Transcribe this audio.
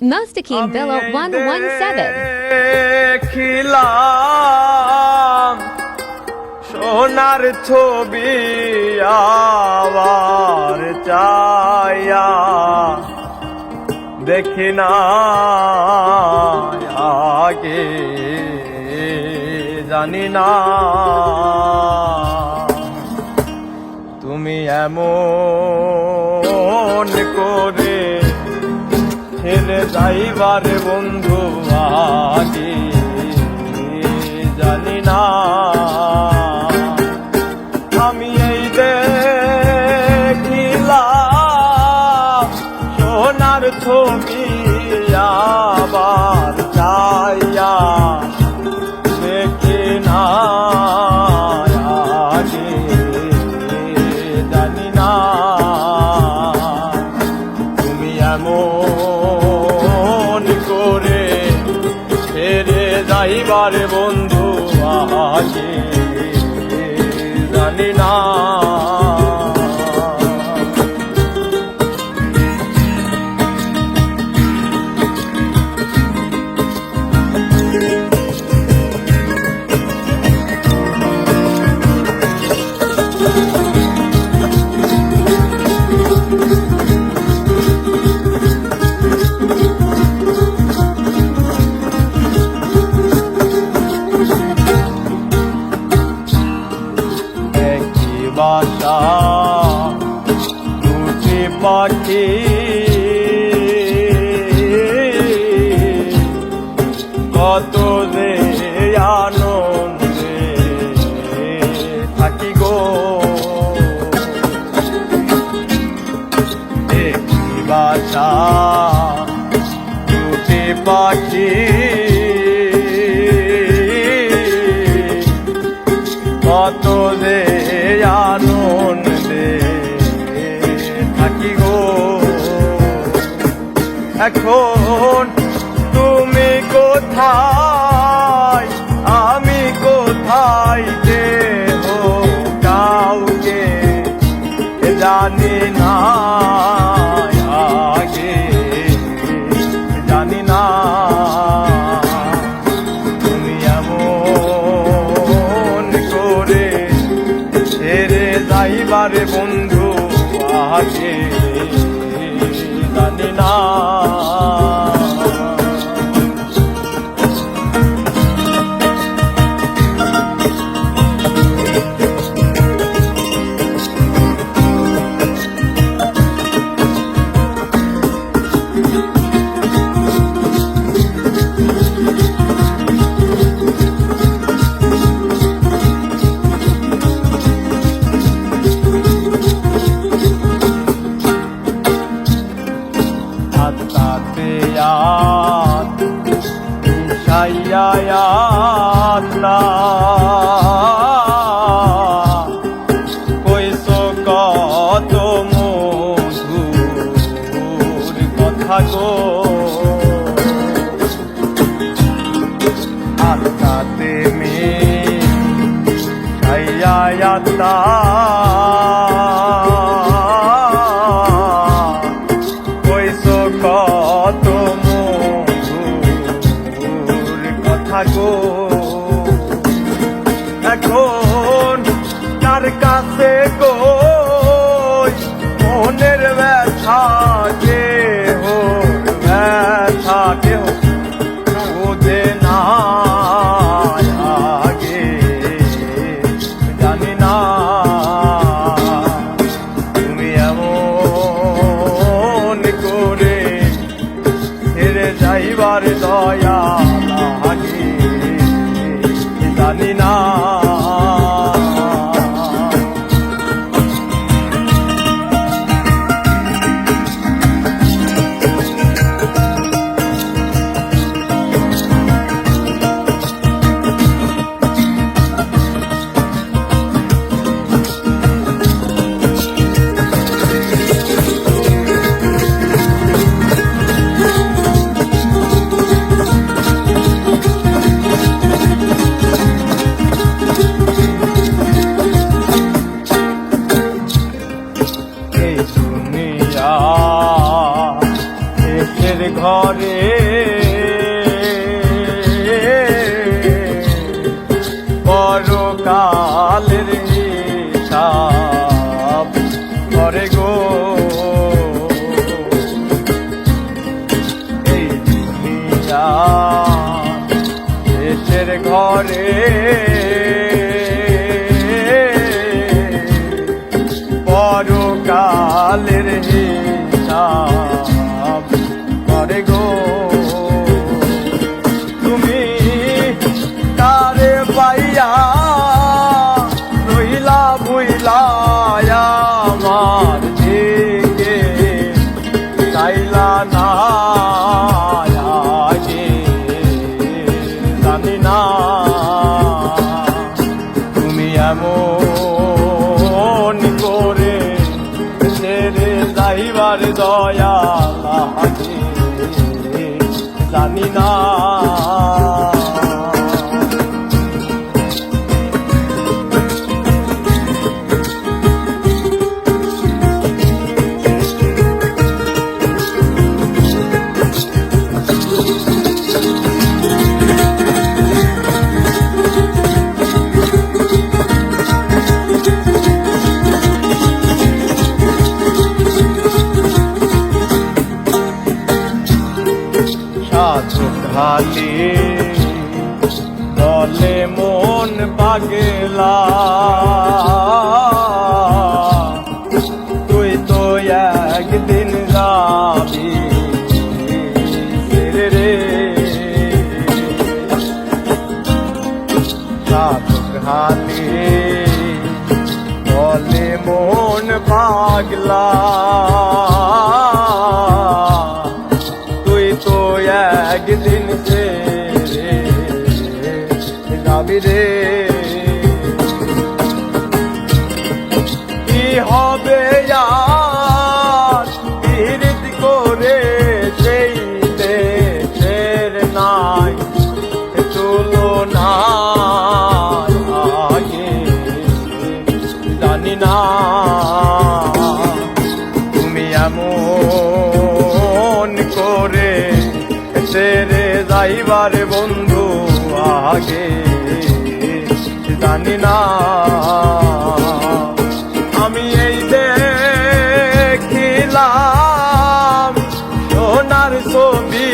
Mustakim Bello 117. দেখিলাম সোনার ছবি আবার চাইয়া দেখি না আগে জানি না তুমি এমন করে ছেড়ে যাইবারে বন্ধু আগে। জানি না যাইবার বন্ধু আছে জানি না পাখি। কত যে আনন্দে থাকি গো। এখন তুমি কোথায়? আমি কোথায় যে কাউকে জানি না। আত সাইয়ায়াতনা কইসো কত মধুর কথা গো আত্মাতে মে সাইয়ায়াতনা গো এখন তার কাছে গো? মনের ব্যথা হো ব্যথা কেহ বোঝে না। তুমি করে যাইবার দয়া পরকালের হিসাব করে গো। এই দেশের ঘরে জানি না সাধু খালি বলে মন পাগলা। তুই তো একদিন যাবি রে। সাধু খালি বলে মন পাগলা। তো একদিন রে যাবি রে সেরে যাইবার বন্ধু আগে। জানি না আমি এই দেখিলাম সোনার ছবি